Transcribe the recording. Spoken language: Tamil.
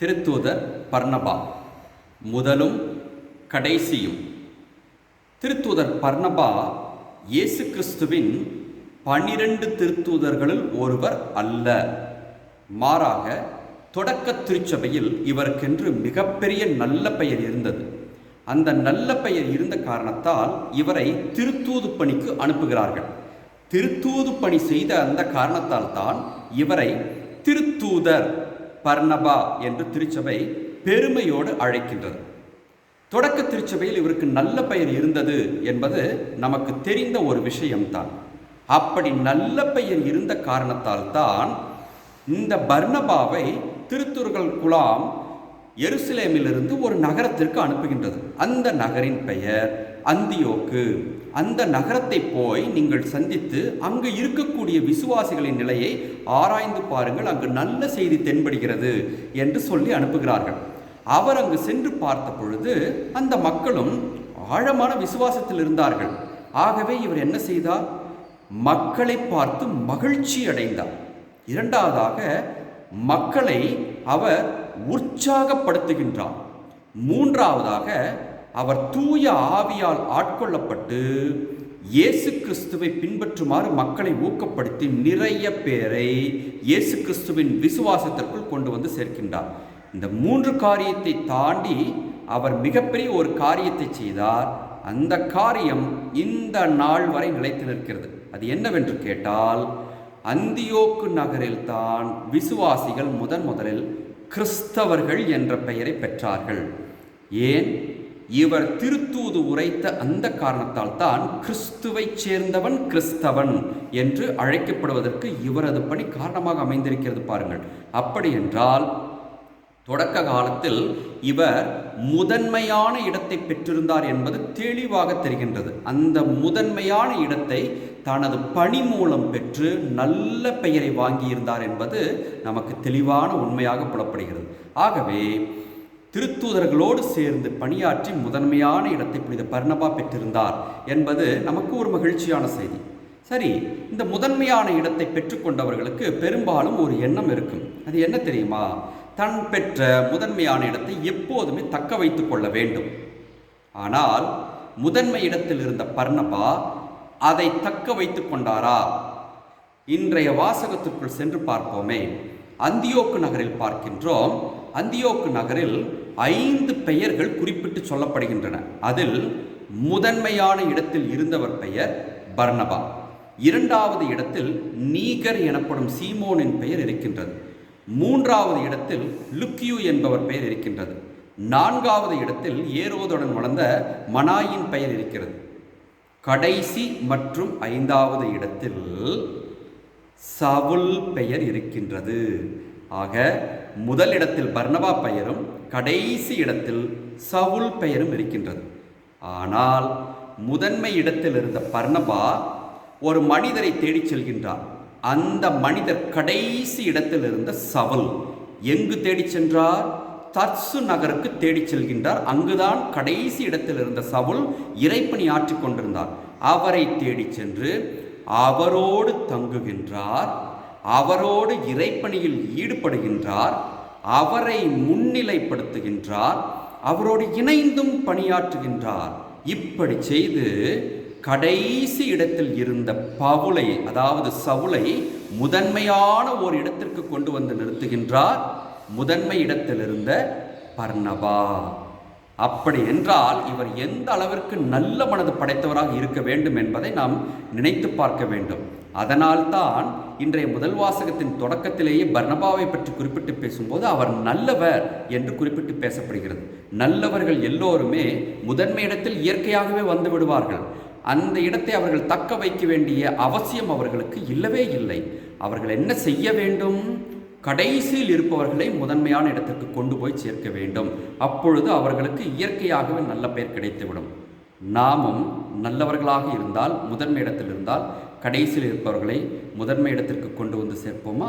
திருத்தூதர் பர்ணபா. முதலும் கடைசியும். திருத்தூதர் பர்ணபா இயேசு கிறிஸ்துவின் பனிரெண்டு திருத்தூதர்களில் ஒருவர் அல்ல. மாறாக தொடக்க திருச்சபையில் இவருக்கென்று மிகப்பெரிய நல்ல பெயர் இருந்தது. அந்த நல்ல பெயர் இருந்த காரணத்தால் இவரை திருத்தூது பணிக்கு அனுப்புகிறார்கள். திருத்தூது பணி செய்த அந்த காரணத்தால் தான் இவரை திருத்தூதர் பர்ணபா என்று திருச்சபை பெருமையோடு அழைக்கின்றது. தொடக்க திருச்சபையில் இவருக்கு நல்ல பெயர் இருந்தது என்பது நமக்கு தெரிந்த ஒரு விஷயம்தான். அப்படி நல்ல பெயர் இருந்த காரணத்தால் தான் இந்த பர்ணபாவை திருத்துருகள் குலாம் எருசலேமிலிருந்து ஒரு நகரத்திற்கு அனுப்புகின்றது. அந்த நகரின் பெயர் அந்தியோக்கு. அந்த நகரத்தை போய் நீங்கள் சந்தித்து அங்கு இருக்கக்கூடிய விசுவாசிகளின் நிலையை ஆராய்ந்து பாருங்கள் அங்கு நல்ல செய்தி தென்படுகிறது என்று சொல்லி அனுப்புகிறார்கள். அவர் அங்கு சென்று பார்த்த பொழுது அந்த மக்களும் ஆழமான விசுவாசத்தில் இருந்தார்கள். ஆகவே இவர் என்ன செய்தார்? மக்களை பார்த்து மகிழ்ச்சி அடைந்தார். இரண்டாவதாக மக்களை அவர் உற்சாகப்படுத்துகின்றார் மூன்றாவதாக அவர் தூய ஆவியால் ஆட்கொள்ளப்பட்டு இயேசு கிறிஸ்துவை பின்பற்றுமாறு மக்களை ஊக்கப்படுத்தி நிறைய பேரை இயேசு கிறிஸ்துவின் விசுவாசத்திற்குள் கொண்டு வந்து சேர்க்கின்றார். இந்த மூன்று காரியத்தை தாண்டி அவர் மிகப்பெரிய ஒரு காரியத்தை செய்தார். அந்த காரியம் இந்த நாள் வரை நிலைத்து நிற்கிறது. அது என்னவென்று கேட்டால் அந்தியோக்கு நகரில்தான் விசுவாசிகள் முதன் முதலில் கிறிஸ்தவர்கள் என்ற பெயரை பெற்றார்கள். ஏன்? இவர் திருத்தூது உரைத்த அந்த காரணத்தால் தான் கிறிஸ்துவைச் சேர்ந்தவன் கிறிஸ்தவன் என்று அழைக்கப்படுவதற்கு இவரது பணி காரணமாக அமைந்திருக்கிறது பாருங்கள். அப்படி என்றால் தொடக்க காலத்தில் இவர் முதன்மையான இடத்தை பெற்றிருந்தார் என்பது தெளிவாக தெரிகின்றது. அந்த முதன்மையான இடத்தை தனது பணி மூலம் பெற்று நல்ல பெயரை வாங்கியிருந்தார் என்பது நமக்கு தெளிவான உண்மையாக புலப்படுகிறது. ஆகவே திருத்தூதர்களோடு சேர்ந்து பணியாற்றி முதன்மையான இடத்தை புனித பர்ணபா பெற்றிருந்தார் என்பது நமக்கு ஒரு மகிழ்ச்சியான செய்தி. சரி இந்த முதன்மையான இடத்தை பெற்றுக்கொண்டவர்களுக்கு பெரும்பாலும் ஒரு எண்ணம் இருக்கும். அது என்ன தெரியுமா? தன் பெற்ற முதன்மையான இடத்தை எப்போதுமே தக்க வைத்துக் கொள்ள வேண்டும். ஆனால் முதன்மை இடத்தில் இருந்த பர்ணபா அதை தக்க வைத்துக் கொண்டாரா? இன்றைய வாசகத்திற்குள் சென்று பார்ப்போமே. அந்தியோக்கு நகரில் பார்க்கின்றோம். அந்தியோக்கு நகரில் ஐந்து பெயர்கள் குறிப்பிட்டு சொல்லப்படுகின்றன. அதில் முதன்மையான இடத்தில் இருந்தவர் பெயர் பர்ணபா. இரண்டாவது இடத்தில் நீகர் எனப்படும் சீமோனின் பெயர் இருக்கின்றது. மூன்றாவது இடத்தில் லுக்கியூ என்பவர் பெயர் இருக்கின்றது. நான்காவது இடத்தில் ஏரோதுடன் வளர்ந்த மனாயின் பெயர் இருக்கிறது. கடைசி மற்றும் ஐந்தாவது இடத்தில் சவுல் பெயர் இருக்கின்றது. ஆக முதல் இடத்தில் பர்ணபா பெயரும் கடைசி இடத்தில் சவுல் பெயரும் இருக்கின்றது. ஆனால் முதன்மை இடத்தில் இருந்த பர்ணபா ஒரு மனிதரை தேடிச் செல்கின்றார் அந்த மனிதர் கடைசி இடத்தில் இருந்த சவல். எங்கு தேடிச் சென்றார்? தர்சு நகருக்கு தேடிச் செல்கின்றார். அங்குதான் கடைசி இடத்தில் இருந்த சவுல் இறைப்பணி ஆற்றிக் கொண்டிருந்தார். அவரை தேடி சென்று அவரோடு தங்குகின்றார். அவரோடு இறைப்பணியில் ஈடுபடுகின்றார். அவரை முன்னிலைப்படுத்துகின்றார். அவரோடு இணைந்தும் பணியாற்றுகின்றார். இப்படி செய்து கடைசி இடத்தில் இருந்த பவுலை அதாவது சவுளை முதன்மையான ஒரு இடத்திற்கு கொண்டு வந்து நிறுத்துகின்றார். முதன்மை இடத்தில் இருந்த பர்ணபா அப்படி என்றால் இவர் எந்த அளவிற்கு நல்ல மனது படைத்தவராக இருக்க வேண்டும் என்பதை நாம் நினைத்து பார்க்க வேண்டும். அதனால்தான் இன்றைய முதல் வாசகத்தின் தொடக்கத்திலேயே பர்ணபாவை பற்றி குறிப்பிட்டு பேசும்போது அவர் நல்லவர் என்று குறிப்பிட்டு பேசப்படுகிறது. நல்லவர்கள் எல்லோருமே முதன்மை இடத்தில் இயற்கையாகவே வந்து விடுவார்கள். அந்த இடத்தை அவர்கள் தக்க வைக்க வேண்டிய அவசியம் அவர்களுக்கு இல்லவே இல்லை. அவர்கள் என்ன செய்ய வேண்டும்? கடைசியில் இருப்பவர்களை முதன்மையான இடத்திற்கு கொண்டு போய் சேர்க்க வேண்டும். அப்பொழுது அவர்களுக்கு இயற்கையாகவே நல்ல பெயர் கிடைத்துவிடும். நாமும் நல்லவர்களாக இருந்தால் முதன்மை இடத்தில் இருந்தால் கடைசியில் இருப்பவர்களை முதன்மை இடத்திற்கு கொண்டு வந்து சேர்ப்போமா?